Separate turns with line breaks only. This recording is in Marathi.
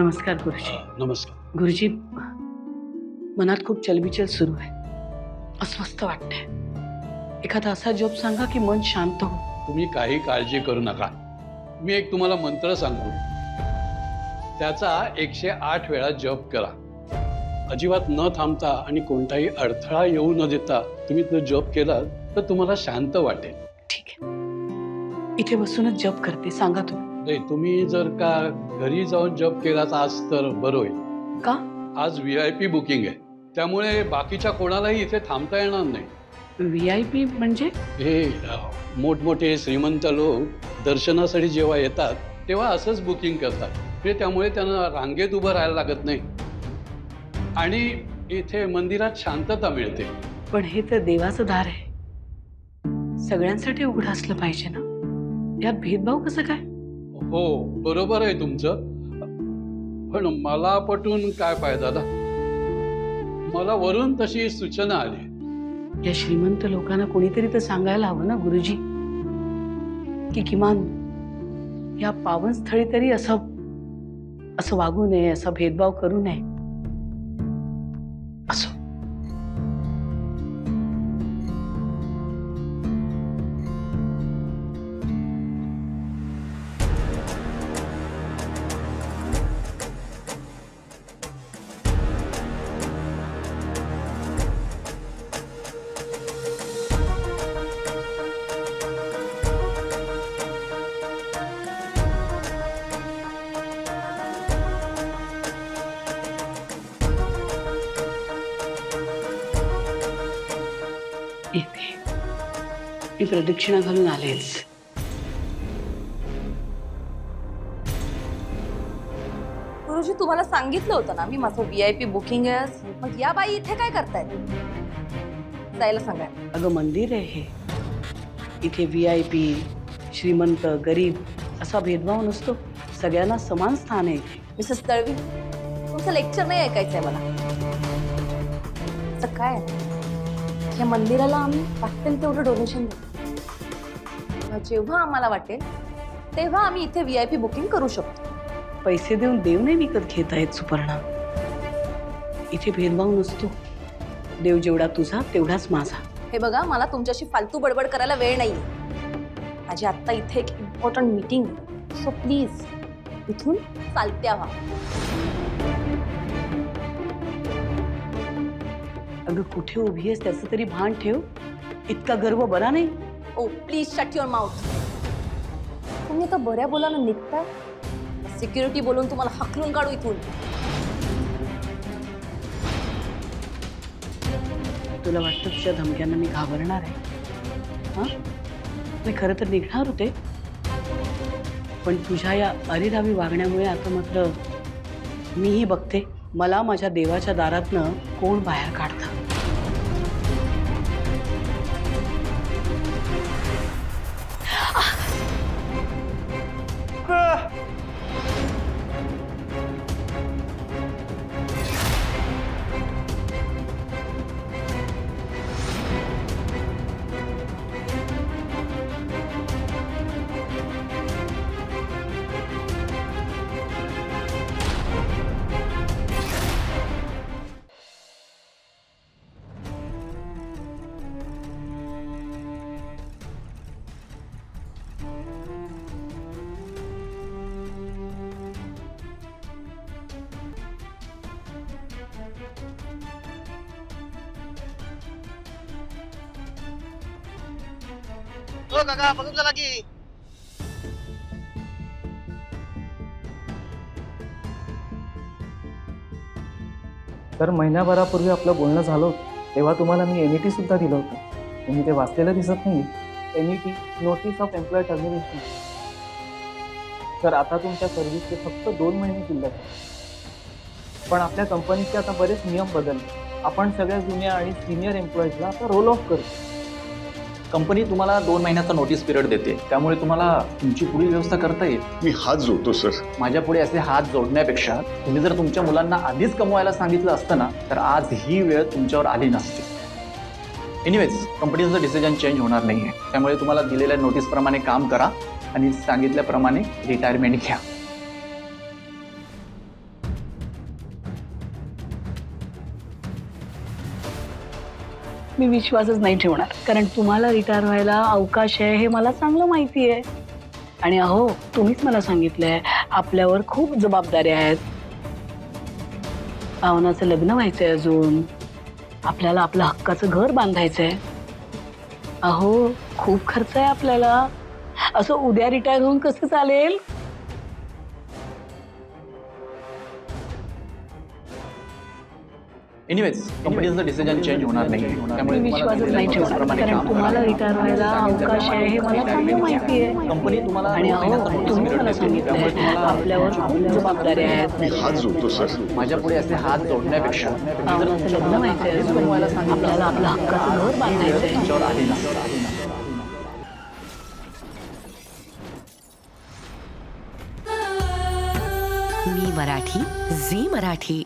नमस्कार गुरुजी.
नमस्कार.
गुरुजी मनात खूप चलबिचल सुरू आहे. अस्वस्थ वाटतंय. एखादा असा जॉब सांगा की मन शांत हो.
तुम्ही काही काळजी करू नका. मी एक तुम्हाला मंत्र सांगतो. त्याचा एकशे आठ वेळा जप करा. अजिबात न थांबता आणि कोणताही अडथळा येऊ न देता तुम्ही तो जप केला तर तुम्हाला शांत वाटेल.
ठीक आहे. इथे बसूनच जॉब करते. सांगा तुम्ही.
नाही तुम्ही जर का घरी जाऊन जप केलात आज तर बरं होईल.
का?
आज व्ही आय पी बुकिंग आहे. त्यामुळे बाकीच्या कोणालाही इथे थांबता येणार नाही.
व्ही आय पी म्हणजे?
हे अ, मोठमोठे श्रीमंत लोक दर्शनासाठी जेव्हा येतात तेव्हा असंच बुकिंग करतात. म्हणजे त्यामुळे त्यांना रांगेत उभं राहायला लागत नाही. आणि इथे मंदिरात शांतता मिळते.
पण हे तर देवाचं दार आहे. सगळ्यांसाठी उघडं असलं पाहिजे ना. यात भेदभाव कसं काय?
हो बरोबर आहे तुमचं. पण मला पटून काय फायदा ना मला वरून तशी सूचना आली.
या श्रीमंत लोकांना कोणीतरी तर सांगायला हवं ना गुरुजी? की किमान या पावन स्थळी तरी असं असं वागू नये असा भेदभाव करू नये. मी प्रदक्षिणा घालून आलेच.
गुरुजी तुम्हाला सांगितलं होतं ना मी माझं व्ही आय पी बुकिंग आहे. मग या बाई इथे काय करतायत? जायला सांगा.
अगं मंदिर आहे हे. इथे व्ही आय पी श्रीमंत गरीब असा भेदभाव नसतो. सगळ्यांना समान स्थान आहे इथे.
मिसेस तळवी तुमचं लेक्चर नाही ऐकायचंय मला. असं काय आहे? या मंदिराला आम्ही वाटेल तेवढं डोनेशन देतो तेव्हा जेव्हा आम्हाला वाटेल तेव्हा आम्ही इथे व्ही आय पी बुकिंग करू शकतो.
पैसे देऊन देव नाही विकत घेता येत सुपर्णा. इथे भेदभाव नसतो. देव जेवढा तुझा तेवढाच माझा.
हे बघा मला तुमच्याशी फालतू बडबड करायला वेळ नाही माझी आत्ता इथे एक इम्पॉर्टंट मीटिंग सो प्लीज इथून चालत्या व्हा.
अगं कुठे उभी आहेस? त्याचं तरी भान ठेव. इतका गर्व बरा नाही.
Oh please shut your mouth तुम्ही आता बऱ्या बोलानं निघताय. सिक्युरिटी बोलून तुम्हाला हकलून काढू इथून.
तुला वाटतं तुझ्या धमक्यांना मी घाबरणार आहे? हां? मी खरं तर निघणार होते. पण तुझ्या या अरिरावी वागण्यामुळे आता मात्र मीही बघते मला माझ्या देवाच्या दारातनं कोण बाहेर काढतं?
हो काका बघून चला की
तर महिन्याभरापूर्वी आपलं बोलणं झालं होतं तेव्हा तुम्हाला मी एन ई टी सुद्धा दिलं होतं. तुम्ही ते वाचलेलं दिसत नाही N E T notice of employ termination तर आता तुमच्या सर्व्हिसचे फक्त दोन महिने शिल्लक आहेत. पण आपल्या कंपनीचे आता बरेच नियम बदलले. आपण सगळ्या जुन्या आणि सिनियर एम्प्लॉईजला आता रोल ऑफ करतो.
कंपनी तुम्हाला दोन महिन्याचा नोटीस पिरियड देते. त्यामुळे तुम्हाला तुमची पुढील व्यवस्था करता येईल.
मी हात जोडतो सर.
माझ्या पुढे असे हात जोडण्यापेक्षा तुम्ही जर तुमच्या मुलांना आधीच कमवायला सांगितलं असतं ना तर आज ही वेळ तुमच्यावर आली नसती. एनिवेज कंपनीचं डिसिजन चेंज होणार नाही आहे त्यामुळे तुम्हाला दिलेल्या नोटीसप्रमाणे काम करा आणि सांगितल्याप्रमाणे रिटायरमेंट घ्या.
मी विश्वासच नाही ठेवणार. कारण तुम्हाला रिटायर व्हायला अवकाश आहे हे मला चांगलं माहिती आहे. आणि अहो तुम्हीच मला सांगितलंय आपल्यावर खूप जबाबदाऱ्या आहेत. पावनाचं लग्न व्हायचंय अजून. आपल्याला आपलं हक्काचं घर बांधायचंय. अहो खूप खर्च आहे आपल्याला. असं उद्या रिटायर होऊन कसं चालेल?
एनिवेज कंपनीचं डिसिजन चेंज होणार नाही. त्यामुळे
मी
तुम्हाला
विश्वासच नाही
दिलेल्या
ठेवणार.
प्रोसेसप्रमाणे
कारण
काम
तुम्हाला
करा.
रिटायर व्हायला अवकाश आहे हे मला चांगलं माहिती आहे.
कंपनी तुम्हाला
आणि अहो तुम्ही मला आपल्यावर खूप जबाबदाऱ्या आहेत.
हात जोडतो सर
माझ्या पुढे असे हात जोडण्यापेक्षा.
पावनाचं लग्न व्हायचंय अजून आपल्याला आपलं हक्काचं घर बांधायचंय.
तुमच्यावर आली ना.
मी मराठी झी मराठी.